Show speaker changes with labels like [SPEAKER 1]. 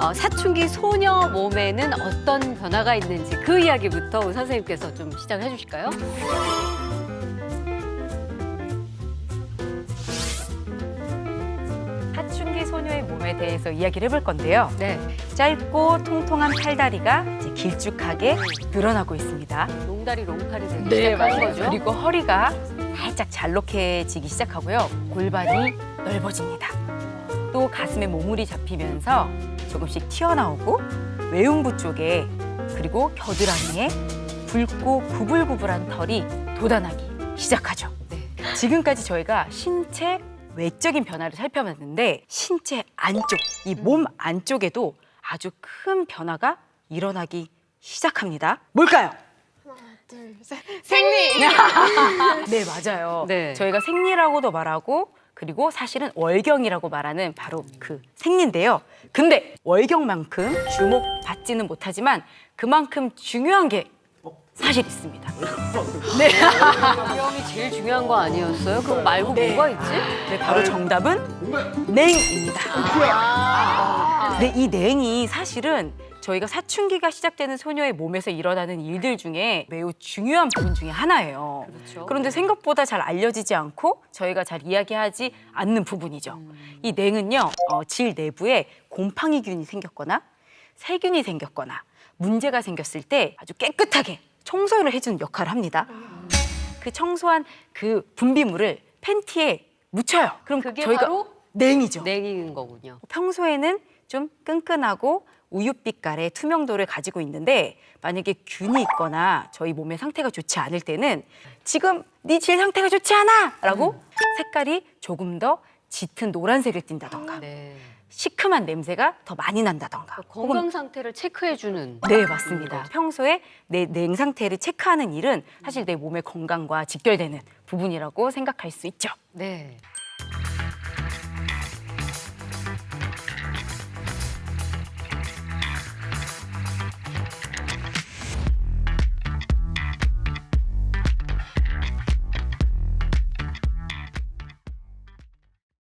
[SPEAKER 1] 어, 사춘기 소녀 몸에는 어떤 변화가 있는지 그 이야기부터 우리 선생님께서 좀 시작해 주실까요?
[SPEAKER 2] 사춘기 소녀의 몸에 대해서 이야기를 해볼 건데요.
[SPEAKER 1] 네.
[SPEAKER 2] 짧고 통통한 팔다리가 이제 길쭉하게 늘어나고 있습니다.
[SPEAKER 1] 롱다리 롱팔이 되기 시작하는 거죠.
[SPEAKER 2] 네, 그리고 허리가 살짝 잘록해지기 시작하고요. 골반이 넓어집니다. 또 가슴에 몸물이 잡히면서 조금씩 튀어나오고 외음부 쪽에 그리고 겨드랑이에 붉고 구불구불한 털이 돋아나기 시작하죠.
[SPEAKER 1] 네.
[SPEAKER 2] 지금까지 저희가 신체 외적인 변화를 살펴봤는데 신체 안쪽, 이 몸 안쪽에도 아주 큰 변화가 일어나기 시작합니다. 뭘까요?
[SPEAKER 3] 생리.
[SPEAKER 2] 네, 맞아요.
[SPEAKER 1] 네.
[SPEAKER 2] 저희가 생리라고도 말하고 그리고 사실은 월경이라고 말하는 바로 그 생리인데요. 근데 월경만큼 주목받지는 못하지만 그만큼 중요한 게 사실 있습니다.
[SPEAKER 1] 월경이 제일 중요한 거 아니었어요? 그거 말고
[SPEAKER 2] 네.
[SPEAKER 1] 뭐가 있지?
[SPEAKER 2] 네, 바로 정답은 냉입니다. 네, 이 냉이 사실은 저희가 사춘기가 시작되는 소녀의 몸에서 일어나는 일들 중에 매우 중요한 부분 중에 하나예요.
[SPEAKER 1] 그렇죠.
[SPEAKER 2] 그런데 생각보다 잘 알려지지 않고 저희가 잘 이야기하지 않는 부분이죠. 이 냉은요, 어, 질 내부에 곰팡이균이 생겼거나 세균이 생겼거나 문제가 생겼을 때 아주 깨끗하게 청소를 해주는 역할을 합니다. 그 청소한 그 분비물을 팬티에 묻혀요. 그럼
[SPEAKER 1] 그게
[SPEAKER 2] 저희가
[SPEAKER 1] 바로
[SPEAKER 2] 냉이죠.
[SPEAKER 1] 냉인 거군요.
[SPEAKER 2] 평소에는 좀 끈끈하고 우윳빛깔의 투명도를 가지고 있는데 만약에 균이 있거나 저희 몸의 상태가 좋지 않을 때는 지금 네 질 상태가 좋지 않아 라고 색깔이 조금 더 짙은 노란색을 띈다던가
[SPEAKER 1] 네.
[SPEAKER 2] 시큼한 냄새가 더 많이 난다던가 혹은
[SPEAKER 1] 건강 상태를 체크해 주는
[SPEAKER 2] 네, 맞습니다. 평소에 내 냉 상태를 체크하는 일은 사실 내 몸의 건강과 직결되는 부분이라고 생각할 수 있죠.
[SPEAKER 1] 네.